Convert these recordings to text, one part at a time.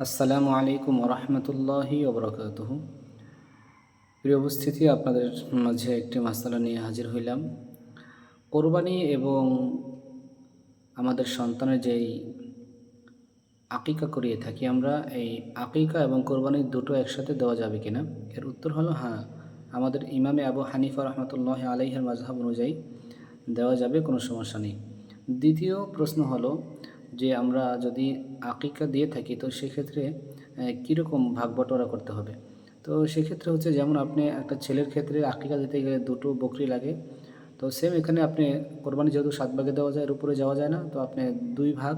আসসালামু আলাইকুম রহমতুল্লাহি ওবরাকাত প্রিয় উপস্থিতি, আপনাদের মাঝে একটি মাসালা নিয়ে হাজির হইলাম। কোরবানি এবং আমাদের সন্তানের যেই আকিকা করিয়ে থাকি আমরা, এই আকিকা এবং কোরবানি দুটো একসাথে দেওয়া যাবে কিনা? এর উত্তর হলো হ্যাঁ আমাদের ইমামে আবু হানিফা রহমতুল্লাহ আলাইহের মাঝহাব অনুযায়ী দেওয়া যাবে, কোনো সমস্যা নেই। দ্বিতীয় প্রশ্ন হলো যে আমরা যদি আকিকা দিয়ে থাকি, তো সেক্ষেত্রে কীরকম ভাগ বটোয়ারা করতে হবে? তো সেক্ষেত্রে হচ্ছে যেমন আপনি একটা ছেলের ক্ষেত্রে আকিকা দিতে গেলে দুটো বকরি লাগে। তো সেম এখানে আপনি কোরবানি যেহেতু সাত ভাগে দেওয়া যায়, এর উপরে যাওয়া যায় না, তো আপনি দুই ভাগ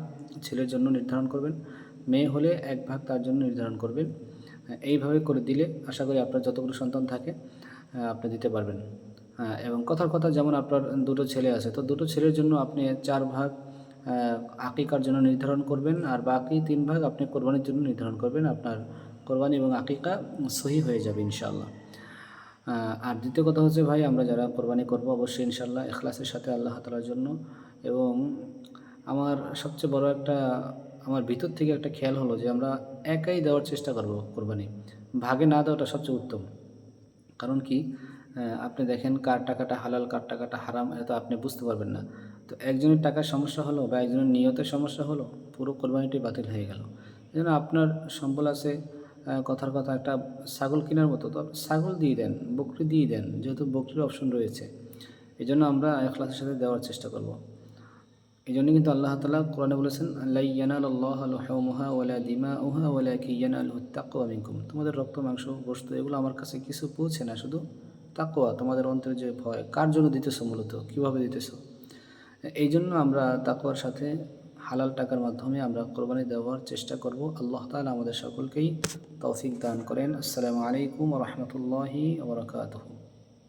ছেলের জন্য নির্ধারণ করবেন। মেয়ে হলে এক ভাগ তার জন্য নির্ধারণ করবেন। এইভাবে করে দিলে আশা করি আপনার যতগুলো সন্তান থাকে আপনি দিতে পারবেন। এবং কথার কথা যেমন আপনার দুটো ছেলে আছে, তো দুটো ছেলের জন্য আপনি চার ভাগ আকিকার জন্য নির্ধারণ করবেন আর বাকি তিন ভাগ আপনি কোরবানির জন্য নির্ধারণ করবেন। আপনার কোরবানি এবং আকিকা সহি হয়ে যাবে ইনশাল্লাহ আর দ্বিতীয় কথা হচ্ছে ভাই, আমরা যারা কোরবানি করব অবশ্যই ইনশাল্লাহ এখলাসের সাথে আল্লাহ তালার জন্য। এবং আমার সবচেয়ে বড় একটা, আমার ভিতর থেকে একটা খেয়াল হলো যে আমরা একাই দেওয়ার চেষ্টা করব কোরবানি। ভাগে না দেওয়াটা সবচেয়ে উত্তম। কারণ কি? আপনি দেখেন কার টাকাটা হালাল, কার টাকাটা হারাম, এটা তো আপনি বুঝতে পারবেন না। তো একজনের টাকার সমস্যা হলো বা একজনের নিয়তের সমস্যা হলো, পুরো কোরবানিটি বাতিল হয়ে গেল। জন্য আপনার সম্বল আছে কথার কথা একটা ছাগল কেনার মতো, তো ছাগল দিয়ে দেন, বকরি দিয়ে দেন, যেহেতু বকরির অপশন রয়েছে। এই জন্য আমরা এখলাসের সাথে দেওয়ার চেষ্টা করব। এই জন্য কিন্তু আল্লাহ তালা কোরআনে বলেছেন আল্লাহ দিমা আমিনকুম তোমাদের রক্ত, মাংস বস্তু এগুলো আমার কাছে কিছু পৌঁছে না, শুধু তাকোয়া তোমাদের অন্তরে যে ভয়, কার জন্য দিতেছ মূলত? কীভাবে দিতেছ? এই জন্য আমরা তাকোয়ার সাথে হালাল টাকার মাধ্যমে আমরা কোরবানি দেওয়ার চেষ্টা করব। আল্লাহ তালা আমাদের সকলকেই তৌফিক দান করেন। আসসালামু আলাইকুম রহমতুল্লাহি ওবরাকাতহ